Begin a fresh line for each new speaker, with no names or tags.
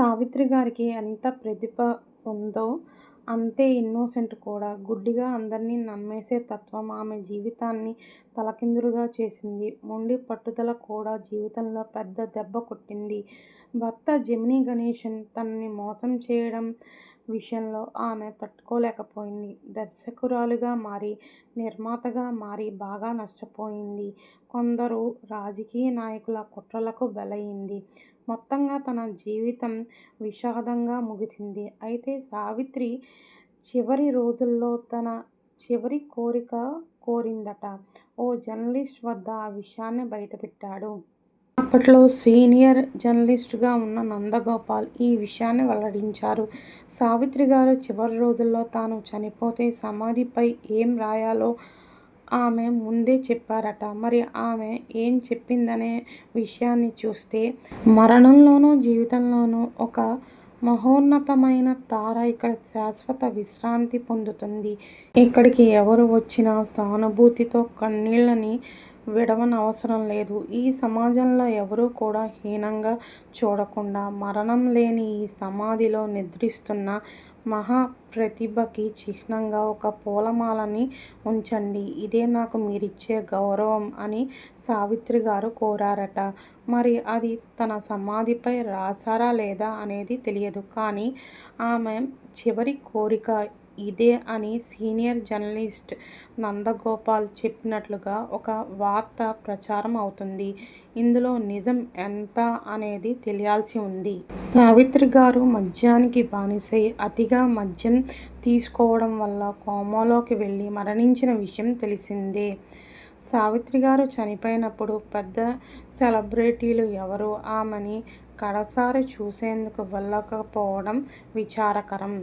సావిత్రి గారికి ఎంత ప్రతిభ ఉందో అంతే ఇన్నోసెంట్ కూడా. గుడ్డిగా అందరినీ నమ్మేసే తత్వం ఆమె జీవితాన్ని తలకిందులుగా చేసింది. మొండి పట్టుదల కూడా జీవితంలో పెద్ద దెబ్బ కొట్టింది. భర్త జెమినీ గణేషన్ తనని మోసం చేయడం విషయంలో ఆమె తట్టుకోలేకపోయింది. దర్శకురాలుగా మారి, నిర్మాతగా మారి బాగా నష్టపోయింది. కొందరు రాజకీయ నాయకుల కుట్రలకు బలయింది. మొత్తంగా తన జీవితం విషాదంగా ముగిసింది. అయితే సావిత్రి చివరి రోజుల్లో తన చివరి కోరిక కోరిందట. ఓ జర్నలిస్ట్ వద్ద ఆ విషయాన్ని బయటపెట్టాడు. అప్పట్లో సీనియర్ జర్నలిస్టుగా ఉన్న నందగోపాల్ ఈ విషయాన్ని వెల్లడించారు. సావిత్రి గారు చివరి రోజుల్లో తాను చనిపోతే సమాధిపై ఏం రాయాలో ఆమె ముందే చెప్పారట. మరి ఆమె ఏం చెప్పిందనే విషయాన్ని చూస్తే మరణంలోనూ, జీవితంలోనూ ఒక మహోన్నతమైన తార ఇక్కడ శాశ్వత విశ్రాంతి పొందుతుంది. ఇక్కడికి ఎవరు వచ్చినా సానుభూతితో కన్నీళ్ళని విడవనవసరం లేదు. ఈ సమాజంలో ఎవరూ కూడా హీనంగా చూడకుండా మరణం లేని ఈ సమాధిలో నిద్రిస్తున్న మహా ప్రతిభకి చిహ్నంగా ఒక పూలమాలని ఉంచండి. ఇదే నాకు మీరిచ్చే గౌరవం అని సావిత్రి గారు కోరారట. మరి అది తన సమాధిపై రాశారా లేదా అనేది తెలియదు. కానీ ఆమె చివరి కోరిక ఇదే అని సీనియర్ జర్నలిస్ట్ నందగోపాల్ చెప్పినట్లుగా ఒక వార్త ప్రచారం అవుతుంది ఇందులో నిజం ఎంత అనేది తెలియాల్సి ఉంది. సావిత్రి గారు మద్యానికి బానిసై అతిగా మద్యం తీసుకోవడం వల్ల కోమాలోకి వెళ్ళి మరణించిన విషయం తెలిసిందే. సావిత్రి గారు చనిపోయినప్పుడు పెద్ద సెలబ్రిటీలు ఎవరు ఆమెని కడసారి చూసేందుకు వెళ్ళకపోవడం విచారకరం.